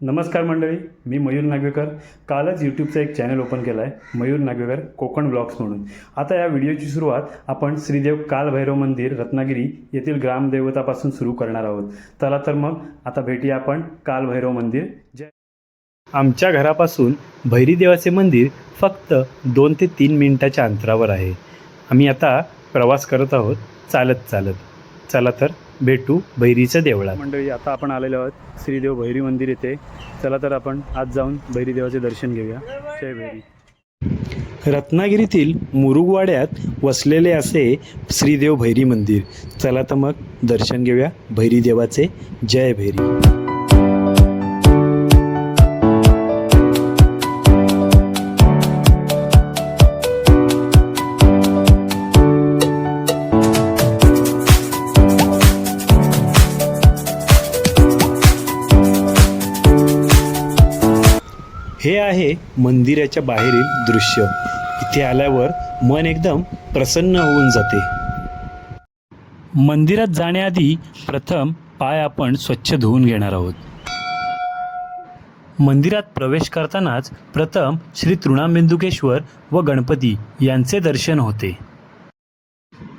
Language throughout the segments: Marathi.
नमस्कार मंडळी मी मयूर नागवेकर. कालच यूट्यूबचा एक चॅनल ओपन केला आहे मयूर नागवेकर कोकण ब्लॉग्स म्हणून. आता या व्हिडिओची सुरुवात आपण श्रीदेव कालभैरव मंदिर रत्नागिरी येथील ग्रामदेवतापासून सुरू करणार आहोत. चला तर मग आता भेटूया आपण कालभैरव मंदिर. जय आमच्या घरापासून भैरीदेवाचे मंदिर फक्त दोन ते तीन मिनिटाच्या अंतरावर आहे. आम्ही आता प्रवास करत आहोत चालत चालत. चला तर भेटू भैरीच्या देवळात. मंडळी आता आपण आलेलो आहोत श्रीदेव भैरी मंदिर येथे चला तर आपण आज जाऊन भैरी देवाचे दर्शन घेऊया. जय भैरी. रत्नागिरीतील मुरुगवाड्यात वसलेले असे श्रीदेव भैरी मंदिर. चला तर मग दर्शन घेऊया भैरी देवाचे. जय भैरी. हे आहे मंदिराच्या बाहेरील दृश्य. इथे आल्यावर मन एकदम प्रसन्न होऊन जाते. मंदिरात जाण्याआधी प्रथम पाय आपण स्वच्छ धुवून घेणार आहोत. मंदिरात प्रवेश करतानाच प्रथम श्री तृणाबिंदुकेश्वर व गणपती यांचे दर्शन होते.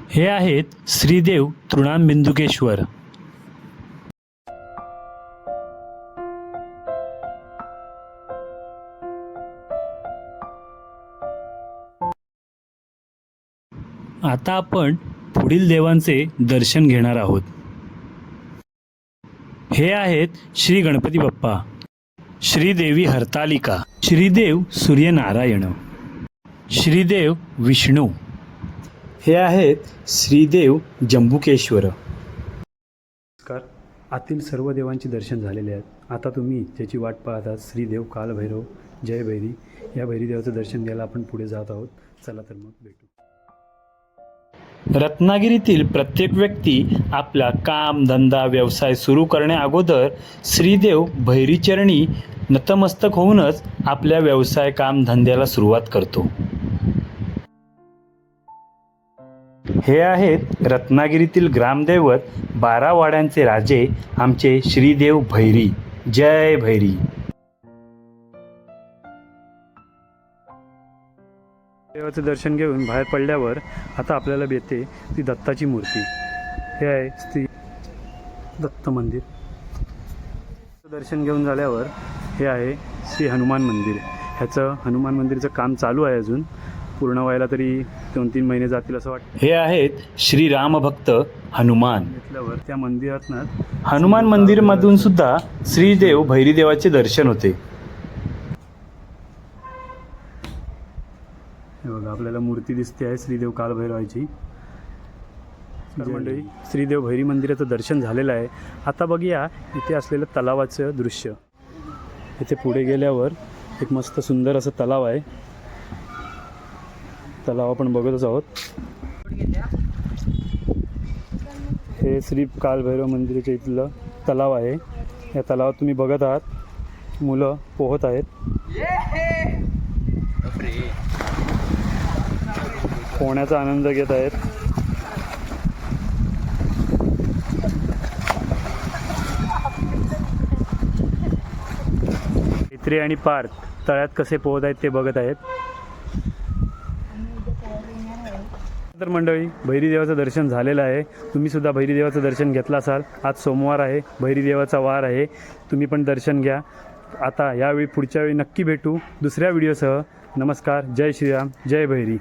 हे आहेत श्रीदेव तृणाबिंदुकेश्वर आता आपण पुढील देवांचे दर्शन घेणार आहोत. हे आहेत श्री गणपती बाप्पा श्रीदेवी हरतालिका श्रीदेव सूर्यनारायण श्रीदेव विष्णू. हे आहेत श्रीदेव जंबुकेश्वर नमस्कार. आतील सर्व देवांचे दर्शन झालेले आहेत. आता तुम्ही ज्याची वाट पाहत आहात श्रीदेव कालभैरव जय भैरी. या भैरी देवाचं दर्शन घ्यायला आपण पुढे जात आहोत. चला तर मग भेटू. रत्नागिरीतील प्रत्येक व्यक्ती आपला काम धंदा व्यवसाय सुरू करण्याअगोदर श्रीदेव भैरीचरणी नतमस्तक होऊनच आपल्या व्यवसाय काम धंद्याला सुरुवात करतो. हे आहेत रत्नागिरीतील ग्रामदैवत बारावाड्यांचे राजे आमचे श्रीदेव भैरी. जय भैरी. देवाचं दर्शन घेऊन बाहेर पडल्यावर आता आपल्याला भेटते ती दत्ताची मूर्ती. हे आहे श्री दत्त मंदिर. दर्शन घेऊन झाल्यावर हे आहे श्री हनुमान मंदिर. ह्याचं हनुमान मंदिरचं काम चालू आहे अजून. पूर्ण व्हायला तरी दोन तीन महिने जातील असं वाटतं. हे आहेत श्री रामभक्त हनुमान. घेतल्यावर त्या मंदिरातनं हनुमान मंदिरमधून सुद्धा श्रीदेव भैरीदेवाचे दर्शन होते. हे बघा आपल्याला मूर्ती दिसते आहे श्रीदेव कालभैरवाची. तर मंडळी श्रीदेव भैरी मंदिराचं दर्शन झालेलं आहे. आता बघूया इथे असलेलं तलावाचं दृश्य. इथे पुढे गेल्यावर एक मस्त सुंदर असं तलाव आहे. तलाव आपण बघतच आहोत. हे श्री कालभैरव मंदिराच्या इथलं तलाव आहे. या तलावात तुम्ही बघत आहात. मुलं पोहत आहेत. पोहण्याचा आनंद घेत आहेत. मित्रे आणि पार्थ तळ्यात कसे पोहत आहेत ते बघत आहेत. तर मंडळी भैरीदेवाचं दर्शन झालेलं आहे. तुम्ही सुद्धा भैरीदेवाचं दर्शन घेतला असाल. आज सोमवार आहे. भैरीदेवाचा वार आहे. तुम्ही पण दर्शन घ्या. आता यावेळी पुढच्या वेळी नक्की भेटू दुसऱ्या व्हिडिओसह. नमस्कार. जय श्रीराम. जय भैरी.